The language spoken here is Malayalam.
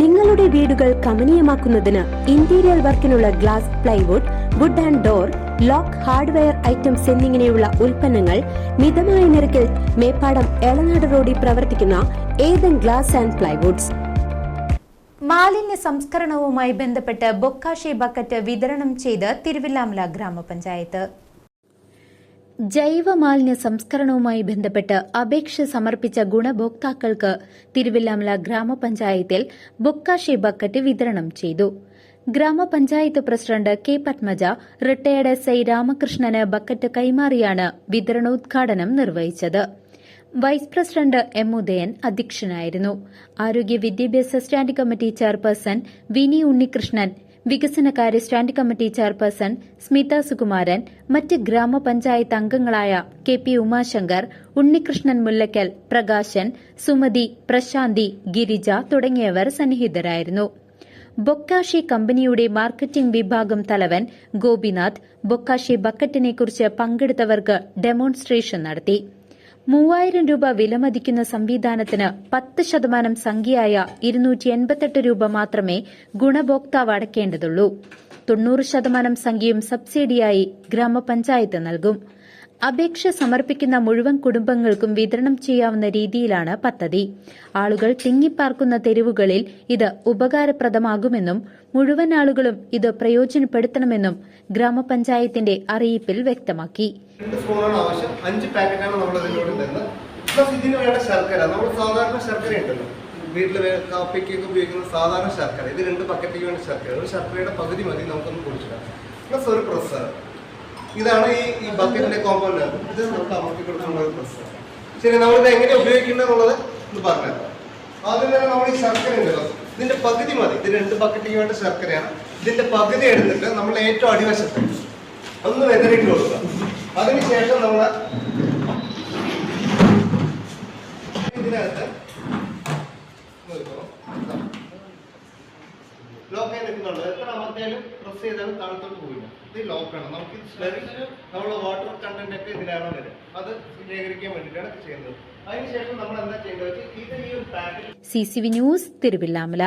നിങ്ങളുടെ വീടുകൾ കമനീയമാക്കുന്നതിന് interior വർക്കിനുള്ള glass plywood wood and door lock hardware items എന്നിങ്ങനെയുള്ള ഉൽപ്പന്നങ്ങൾ മിതമായ നിരക്കിൽ മേപ്പാടം എളനാട് റോഡിൽ പ്രവർത്തിക്കുന്ന ഏതൻ ഗ്ലാസ് ആൻഡ് പ്ലൈവുഡ്സ് മാലിന്യ സംസ്കരണവുമായി ബന്ധപ്പെട്ട് ബൊക്കാഷി ബക്കറ്റ് വിതരണം ചെയ്ത് തിരുവില്ലാമല ഗ്രാമപഞ്ചായത്ത്. ജൈവ മാലിന്യ സംസ്കരണവുമായി ബന്ധപ്പെട്ട് അപേക്ഷ സമർപ്പിച്ച ഗുണഭോക്താക്കൾക്ക് തിരുവില്ലാമല ഗ്രാമപഞ്ചായത്തിൽ ബൊക്കാഷി ബക്കറ്റ് വിതരണം ചെയ്തു. ഗ്രാമപഞ്ചായത്ത് president K Padmaja retired S I Ramakrishnan bucket കൈമാറിയാണ് വിതരണോദ്ഘാടനം നിർവഹിച്ചത്. വൈസ് പ്രസിഡന്റ് എം ഉദയൻ അധ്യക്ഷനായിരുന്നു. ആരോഗ്യ വിദ്യാഭ്യാസ standing committee chairperson Vini Unnikrishnan വികസനകാര്യ stand committee chairperson Smitha Sukumaran മറ്റ് ഗ്രാമപഞ്ചായത്ത് അംഗങ്ങളായ കെ പി ഉമാശങ്കർ ഉണ്ണികൃഷ്ണൻ മുല്ലക്കൽ പ്രകാശൻ സുമതി പ്രശാന്തി ഗിരിജ തുടങ്ങിയവർ സന്നിഹിതരായിരുന്നു. ബൊക്കാഷി കമ്പനിയുടെ മാർക്കറ്റിംഗ് വിഭാഗം തലവൻ ഗോപിനാഥ് ബൊക്കാഷി ബക്കറ്റിനെക്കുറിച്ച് പങ്കെടുത്തവർക്ക് ഡെമോൺസ്ട്രേഷൻ നടത്തി. മൂവായിരം രൂപ വിലമതിക്കുന്ന സംവിധാനത്തിന് പത്ത് ശതമാനം സംഖ്യയായ ഇരുന്നൂറ്റി എൺപത്തെട്ട് രൂപ മാത്രമേ ഗുണഭോക്താവ് അടയ്ക്കേണ്ടതുള്ളൂ. തൊണ്ണൂറ് ശതമാനം സംഖ്യയും സബ്സിഡിയായി ഗ്രാമപഞ്ചായത്ത് നൽകും. അപേക്ഷ സമർപ്പിക്കുന്ന മുഴുവൻ കുടുംബങ്ങൾക്കും വിതരണം ചെയ്യാവുന്ന രീതിയിലാണ് പദ്ധതി. ആളുകൾ തിങ്ങിപ്പാർക്കുന്ന തെരുവുകളിൽ ഇത് ഉപകാരപ്രദമാകുമെന്നും മുഴുവൻ ആളുകളും ഇത് പ്രയോജനപ്പെടുത്തണമെന്നും ഗ്രാമപഞ്ചായത്തിന്റെ അറിയിപ്പിൽ വ്യക്തമാക്കി. പ്ലസ് ഇതിന് വേണ്ട ശർക്കര നമ്മൾ സാധാരണ ശർക്കര ഉണ്ടല്ലോ. വീട്ടിൽ കാപ്പിക്കൊക്കെ ഉപയോഗിക്കുന്ന സാധാരണ ശർക്കര. ഇത് രണ്ട് ബക്കറ്റിക്ക് വേണ്ട ശർക്കര. ഒരു ശർക്കരയുടെ പകുതി മതി നമുക്കൊന്ന് കുടിച്ചിടാം. പ്ലസ് ഒരു പ്രസ്സർ ഇതാണ് ഈ ഈ ബക്കറ്റിന്റെ കോമ്പൗണ്ട് ഇത് നമുക്ക് അമർത്തി കൊടുക്കാൻ ഒരു പ്രസ്സർ ശരി നമ്മളിത് എങ്ങനെ ഉപയോഗിക്കുന്നത് എന്നുള്ളത് ഒന്ന് പറഞ്ഞുതരാം. ആദ്യം തന്നെ നമ്മൾ ഈ ശർക്കര ഉണ്ടല്ലോ ഇതിന്റെ പകുതി മതി. ഇത് രണ്ട് ബക്കറ്റിന് വേണ്ട ശർക്കരയാണ്. ഇതിന്റെ പകുതി എടുത്തിട്ട് നമ്മൾ ഏറ്റവും അടിവശത്ത് ഒന്ന് വെതറിട്ട് കൊടുക്കുക. അതിനുശേഷം നമ്മൾ ലോക്ക് ആയി നിൽക്കുന്നുണ്ട് എത്ര അമർത്തിയാലും പ്രസ് ചെയ്താലും താഴത്തോട്ട് പോവില്ല. ഇത് ലോക്കാണ് നമുക്ക് നമ്മുടെ വാട്ടർ കണ്ടന്റ് ഒക്കെ ഇതിലാണ് വരും. അത് ശേഖരിക്കാൻ വേണ്ടിയിട്ടാണ് ചെയ്യുന്നത്. അതിനുശേഷം നമ്മൾ എന്താ ചെയ്യേണ്ടത് ഇത് ഈ ഒരു packet C C V news Thiruvilwamala